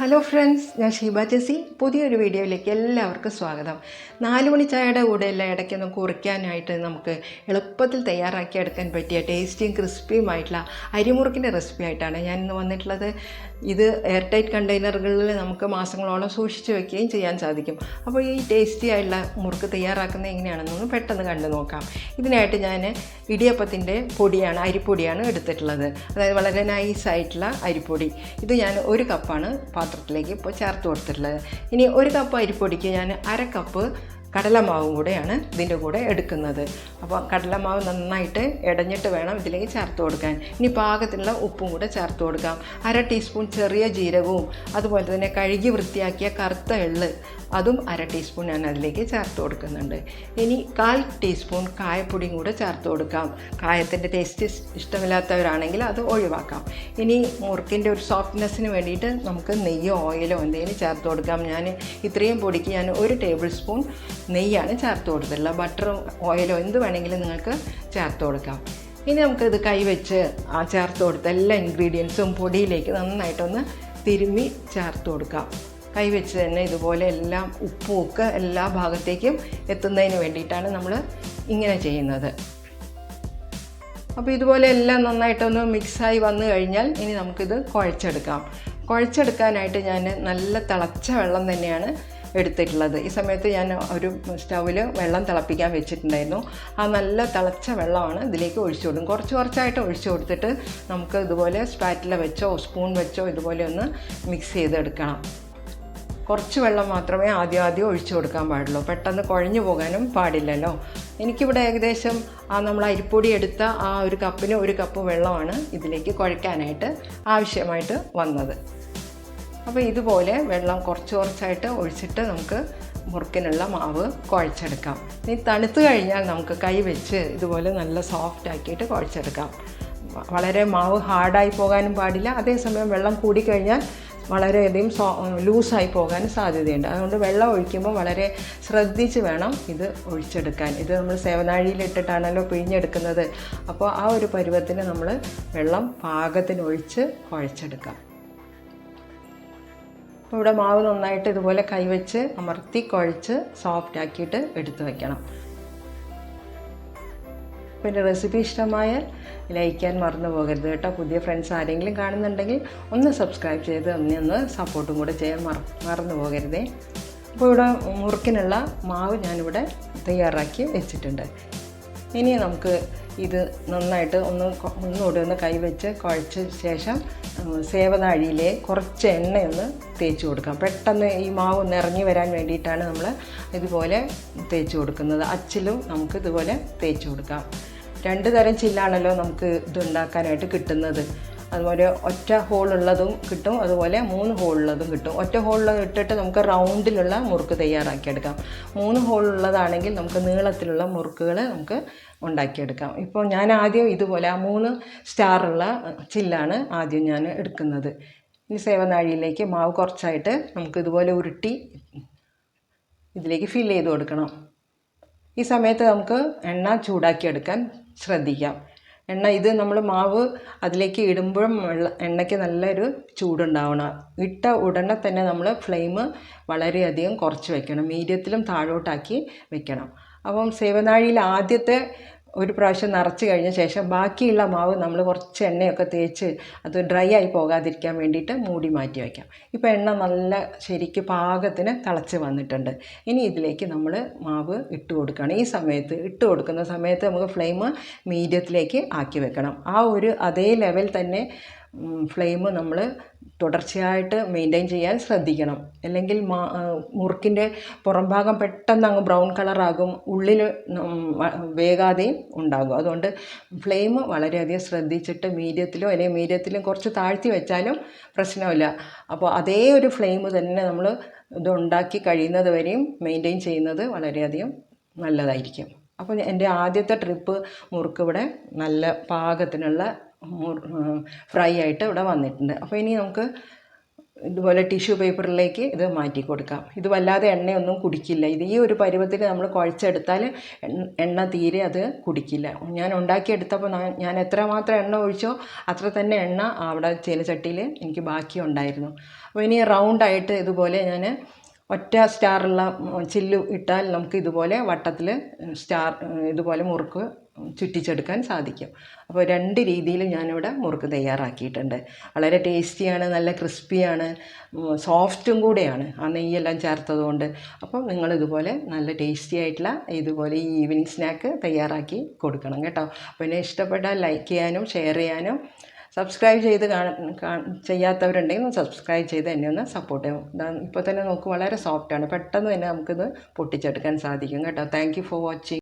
Hello friends ഞാൻ ഷീബ ജെസി. പുതിയൊരു വീഡിയോയിലേക്ക് എല്ലാവർക്കും സ്വാഗതം. നാല് മണി ചായയുടെ കൂടെ എല്ലാം ഇടയ്ക്കൊന്ന് കുറിക്കാനായിട്ട് നമുക്ക് എളുപ്പത്തിൽ തയ്യാറാക്കി എടുക്കാൻ പറ്റിയ ടേസ്റ്റിയും ക്രിസ്പിയുമായിട്ടുള്ള അരിമുറുക്കിന്റെ റെസിപ്പി ആയിട്ടാണ് ഞാൻ ഇന്ന് വന്നിട്ടുള്ളത്. ഇത് എയർ ടൈറ്റ് കണ്ടെയ്നറുകളിൽ നമുക്ക് മാസങ്ങളോളം സൂക്ഷിച്ച് വെക്കുകയും ചെയ്യാൻ സാധിക്കും. അപ്പോൾ ഈ ടേസ്റ്റി ആയിട്ടുള്ള മുറുക്ക് തയ്യാറാക്കുന്നത് എങ്ങനെയാണെന്നൊന്ന് പെട്ടെന്ന് കണ്ടു നോക്കാം. ഇതിനായിട്ട് ഞാൻ ഇടിയപ്പത്തിന്റെ പൊടിയാണ് അരിപ്പൊടിയാണ് എടുത്തിട്ടുള്ളത്. അതായത് വളരെ നൈസായിട്ടുള്ള അരിപ്പൊടി. ഇത് ഞാൻ ഒരു കപ്പാണ് പാത്രത്തിലേക്ക് ഇപ്പോൾ ചേർത്ത് കൊടുത്തിട്ടുള്ളത്. ഇനി ഒരു കപ്പ് അരിപ്പൊടിക്ക് ഞാൻ അര കപ്പ് കടലമാവും കൂടെയാണ് ഇതിന്റെ കൂടെ എടുക്കുന്നത്. അപ്പോൾ കടലമാവ് നന്നായിട്ട് ഇടഞ്ഞിട്ട് വേണം ഇതിലേക്ക് ചേർത്ത് കൊടുക്കാൻ. ഇനി പാകത്തിനുള്ള ഉപ്പും കൂടെ ചേർത്ത് കൊടുക്കാം. അര ടീസ്പൂൺ ചെറിയ ജീരകവും അതുപോലെ തന്നെ കഴുകി വൃത്തിയാക്കിയ കറുത്ത എള്ള് അതും അര ടീസ്പൂൺ ഞാൻ അതിലേക്ക് ചേർത്ത് കൊടുക്കുന്നുണ്ട്. ഇനി കാൽ ടീസ്പൂൺ കായപ്പൊടിയും കൂടെ ചേർത്ത് കൊടുക്കാം. കായത്തിന്റെ ടേസ്റ്റ് ഇഷ്ടമില്ലാത്തവരാണെങ്കിൽ അത് ഒഴിവാക്കാം. ഇനി മുറുക്കിന്റെ ഒരു സോഫ്റ്റ്നെസ്സിന് വേണ്ടിയിട്ട് നമുക്ക് നെയ്യോ ഓയിലോ എന്തെങ്കിലും ചേർത്ത് കൊടുക്കാം. ഞാൻ ഇത്രയും പൊടിക്ക് ഞാൻ ഒരു ടേബിൾ സ്പൂൺ നെയ്യാണ് ചേർത്ത് കൊടുത്തിട്ടുള്ളത്. ബട്ടറോ ഓയിലോ എന്ത് വേണമെങ്കിലും നിങ്ങൾക്ക് ചേർത്ത് കൊടുക്കാം. ഇനി നമുക്കിത് കൈവച്ച് ചേർത്ത് കൊടുത്ത എല്ലാ ഇൻഗ്രീഡിയൻസും പൊടിയിലേക്ക് നന്നായിട്ടൊന്ന് തിരുമ്മി ചേർത്ത് കൊടുക്കാം. കൈവച്ച് തന്നെ ഇതുപോലെ എല്ലാം ഉപ്പും ഒക്കെ എല്ലാ ഭാഗത്തേക്കും എത്തുന്നതിന് വേണ്ടിയിട്ടാണ് നമ്മൾ ഇങ്ങനെ ചെയ്യുന്നത്. അപ്പോൾ ഇതുപോലെ എല്ലാം നന്നായിട്ടൊന്ന് മിക്സായി വന്നു കഴിഞ്ഞാൽ ഇനി നമുക്കിത് കുഴച്ചെടുക്കാം. കുഴച്ചെടുക്കാനായിട്ട് ഞാൻ നല്ല തിളച്ച വെള്ളം തന്നെയാണ് എടുത്തിട്ടുള്ളത്. ഈ സമയത്ത് ഞാൻ ഒരു സ്റ്റൗവിൽ വെള്ളം തിളപ്പിക്കാൻ വെച്ചിട്ടുണ്ടായിരുന്നു. ആ നല്ല തിളച്ച വെള്ളമാണ് ഇതിലേക്ക് ഒഴിച്ചു കൊടുക്കും കുറച്ച് കുറച്ചായിട്ട് ഒഴിച്ചു കൊടുത്തിട്ട് നമുക്ക് ഇതുപോലെ സ്പാറ്റില വെച്ചോ സ്പൂൺ വെച്ചോ ഇതുപോലെ ഒന്ന് മിക്സ് ചെയ്തെടുക്കണം. കുറച്ച് വെള്ളം മാത്രമേ ആദ്യം ആദ്യം ഒഴിച്ചു കൊടുക്കാൻ പാടുള്ളൂ. പെട്ടെന്ന് കുഴഞ്ഞു പോകാനും പാടില്ലല്ലോ. എനിക്കിവിടെ ഏകദേശം ആ നമ്മൾ അരിപ്പൊടി എടുത്ത ആ ഒരു കപ്പിന് ഒരു കപ്പ് വെള്ളമാണ് ഇതിലേക്ക് കുഴയ്ക്കാനായിട്ട് ആവശ്യമായിട്ട് വന്നത്. അപ്പോൾ ഇതുപോലെ വെള്ളം കുറച്ച് കുറച്ചായിട്ട് ഒഴിച്ചിട്ട് നമുക്ക് മുറുക്കിനുള്ള മാവ് കുഴച്ചെടുക്കാം. ഇനി തണുത്ത് കഴിഞ്ഞാൽ നമുക്ക് കൈ വെച്ച് ഇതുപോലെ നല്ല സോഫ്റ്റ് ആക്കിയിട്ട് കുഴച്ചെടുക്കാം. വളരെ മാവ് ഹാർഡായി പോകാനും പാടില്ല. അതേസമയം വെള്ളം കൂടിക്കഴിഞ്ഞാൽ വളരെയധികം സോ ലൂസായി പോകാൻ സാധ്യതയുണ്ട്. അതുകൊണ്ട് വെള്ളം ഒഴിക്കുമ്പോൾ വളരെ ശ്രദ്ധിച്ച് വേണം ഇത് ഒഴിച്ചെടുക്കാൻ. ഇത് നമ്മൾ സേവനാഴിയിലിട്ടിട്ടാണല്ലോ പിഴിഞ്ഞെടുക്കുന്നത്. അപ്പോൾ ആ ഒരു പരുവത്തിന് നമ്മൾ വെള്ളം പാകത്തിന് ഒഴിച്ച് കുഴച്ചെടുക്കാം. ഇവിടെ മാവ് നന്നായിട്ട് ഇതുപോലെ കൈവച്ച് അമർത്തി കുഴച്ച് സോഫ്റ്റ് ആക്കിയിട്ട് എടുത്തു വയ്ക്കണം പിന്നെ റെസിപ്പി ഇഷ്ടമായാൽ ലൈക്ക് ചെയ്യാൻ മറന്നു പോകരുത് കേട്ടോ. പുതിയ ഫ്രണ്ട്സ് ആരെങ്കിലും കാണുന്നുണ്ടെങ്കിൽ ഒന്ന് സബ്സ്ക്രൈബ് ചെയ്ത് ഒന്നേ ഒന്ന് സപ്പോർട്ടും കൂടെ ചെയ്യാൻ മറ മറന്നു പോകരുതേ. അപ്പോൾ ഇവിടെ മുറുക്കിനുള്ള മാവ് ഞാനിവിടെ തയ്യാറാക്കി വെച്ചിട്ടുണ്ട്. ഇനി നമുക്ക് ഇത് നന്നായിട്ട് ഒന്ന് ഒന്നുകൂടി ഒന്ന് കൈവച്ച് കുഴച്ച ശേഷം സേവനാഴിയിലെ കുറച്ച് എണ്ണയൊന്ന് തേച്ച് കൊടുക്കാം. പെട്ടെന്ന് ഈ മാവ് നിറഞ്ഞു വരാൻ വേണ്ടിയിട്ടാണ് നമ്മൾ ഇതുപോലെ തേച്ച് കൊടുക്കുന്നത്. അച്ചിലും നമുക്ക് ഇതുപോലെ തേച്ച് കൊടുക്കാം. രണ്ട് തരം ചില്ലാണല്ലോ നമുക്ക് ഇതുണ്ടാക്കാനായിട്ട് കിട്ടുന്നത്. അതുപോലെ ഒറ്റ ഹോളുള്ളതും കിട്ടും. അതുപോലെ മൂന്ന് ഹോളുള്ളതും കിട്ടും. ഒറ്റ ഹോളുള്ളത് ഇട്ടിട്ട് നമുക്ക് റൗണ്ടിലുള്ള മുറുക്ക് തയ്യാറാക്കിയെടുക്കാം. മൂന്ന് ഹോളുള്ളതാണെങ്കിൽ നമുക്ക് നീളത്തിലുള്ള മുറുക്കുകൾ നമുക്ക് ഉണ്ടാക്കിയെടുക്കാം. ഇപ്പോൾ ഞാൻ ആദ്യം ഇതുപോലെ ആ മൂന്ന് സ്റ്റാറുള്ള ചില്ലാണ് ആദ്യം ഞാൻ എടുക്കുന്നത്. ഇനി സേവനാഴിയിലേക്ക് മാവ് കുറച്ചായിട്ട് നമുക്ക് ഇതുപോലെ ഉരുട്ടി ഇതിലേക്ക് ഫില്ല് ചെയ്ത് കൊടുക്കണം. ഈ സമയത്ത് നമുക്ക് എണ്ണ ചൂടാക്കിയെടുക്കാൻ ശ്രദ്ധിക്കാം. എണ്ണ ഇത് നമ്മൾ മാവ് അതിലേക്ക് ഇടുമ്പോഴും വെള്ള എണ്ണയ്ക്ക് നല്ലൊരു ചൂടുണ്ടാവണം. ഇട്ട ഉടനെ തന്നെ നമ്മൾ ഫ്ലെയിം വളരെയധികം കുറച്ച് വെക്കണം. മീഡിയത്തിലും താഴോട്ടാക്കി വെക്കണം. അപ്പം സേവനാഴിയിൽ ആദ്യത്തെ ഒരു പ്രാവശ്യം നിറച്ച് കഴിഞ്ഞ ശേഷം ബാക്കിയുള്ള മാവ് നമ്മൾ കുറച്ച് എണ്ണയൊക്കെ തേച്ച് അത് ഡ്രൈ ആയി പോകാതിരിക്കാൻ വേണ്ടിയിട്ട് മൂടി മാറ്റി വയ്ക്കാം. ഇപ്പോൾ എണ്ണ നല്ല ശരിക്ക് പാകത്തിന് തിളച്ച് വന്നിട്ടുണ്ട്. ഇനി ഇതിലേക്ക് നമ്മൾ മാവ് ഇട്ട് കൊടുക്കണം. ഈ സമയത്ത് ഇട്ട് കൊടുക്കുന്ന സമയത്ത് നമുക്ക് ഫ്ലെയിം മീഡിയത്തിലേക്ക് ആക്കി വെക്കണം. ആ ഒരു അതേ ലെവൽ തന്നെ ഫ്ലെയിം നമ്മൾ തുടർച്ചയായിട്ട് മെയിന്റെയിൻ ചെയ്യാൻ ശ്രദ്ധിക്കണം. അല്ലെങ്കിൽ മാ മുറുക്കിന്റെ പുറം ഭാഗം പെട്ടെന്ന് അങ്ങ് ബ്രൗൺ കളറാകും ഉള്ളിൽ വേഗാതെയും ഉണ്ടാകും. അതുകൊണ്ട് ഫ്ലെയിം വളരെയധികം ശ്രദ്ധിച്ചിട്ട് മീഡിയത്തിലോ അല്ലെങ്കിൽ മീഡിയത്തിലും കുറച്ച് താഴ്ത്തി വെച്ചാലും പ്രശ്നമില്ല. അപ്പോൾ അതേ ഒരു ഫ്ലെയിം തന്നെ നമ്മൾ ഇതുണ്ടാക്കി കഴിയുന്നത് വരെയും മെയിന്റെയിൻ ചെയ്യുന്നത് വളരെയധികം നല്ലതായിരിക്കും. അപ്പോൾ എന്റെ ആദ്യത്തെ ട്രിപ്പ് മുറുക്ക് ഇവിടെ നല്ല പാകത്തിനുള്ള ഫ്രൈ ആയിട്ട് ഇവിടെ വന്നിട്ടുണ്ട്. അപ്പോൾ ഇനി നമുക്ക് ഇതുപോലെ ടിഷ്യൂ പേപ്പറിലേക്ക് ഇത് മാറ്റി കൊടുക്കാം. ഇത് വല്ലാതെ എണ്ണയൊന്നും കുടിക്കില്ല. ഇത് ഈ ഒരു പരുവത്തിൽ നമ്മൾ കുഴച്ചെടുത്താൽ എണ്ണ- തീരെ അത് കുടിക്കില്ല. ഞാൻ ഉണ്ടാക്കിയെടുത്തപ്പോൾ ഞാൻ- ഞാൻ എത്രമാത്രം എണ്ണ ഒഴിച്ചോ അത്ര തന്നെ എണ്ണ അവിടെ ചീനച്ചട്ടിയിൽ എനിക്ക് ബാക്കി ഉണ്ടായിരുന്നു. അപ്പോൾ ഇനി റൗണ്ടായിട്ട് ഇതുപോലെ ഞാൻ ഒറ്റ സ്റ്റാറുള്ള ചില്ല് ഇട്ടാൽ നമുക്ക് ഇതുപോലെ വട്ടത്തിൽ സ്റ്റാർ ഇതുപോലെ മുറുക്ക് ചുറ്റിച്ചെടുക്കാൻ സാധിക്കും. അപ്പോൾ രണ്ട് രീതിയിൽ ഞാനിവിടെ മുറുക്ക് തയ്യാറാക്കിയിട്ടുണ്ട്. വളരെ ടേസ്റ്റിയാണ് നല്ല ക്രിസ്പിയാണ് സോഫ്റ്റും കൂടെയാണ് ആ നെയ്യെല്ലാം ചേർത്തതുകൊണ്ട്. അപ്പോൾ നിങ്ങൾ ഇതുപോലെ നല്ല ടേസ്റ്റി ആയിട്ടുള്ള ഇതുപോലെ ഈ ഈവനിങ് സ്നാക്ക് തയ്യാറാക്കി കൊടുക്കണം കേട്ടോ. എന്നെ ഇഷ്ടപ്പെട്ടാൽ ലൈക്ക് ചെയ്യാനും ഷെയർ ചെയ്യാനും സബ്സ്ക്രൈബ് ചെയ്ത് ചെയ്യാത്തവരുണ്ടെങ്കിൽ സബ്സ്ക്രൈബ് ചെയ്ത് എന്നെ ഒന്ന് സപ്പോർട്ട് ചെയ്യും ഇപ്പോൾ തന്നെ നോക്ക് വളരെ സോഫ്റ്റാണ്. പെട്ടെന്ന് തന്നെ നമുക്കിത് പൊട്ടിച്ചെടുക്കാൻ സാധിക്കും കേട്ടോ. Thank for watching.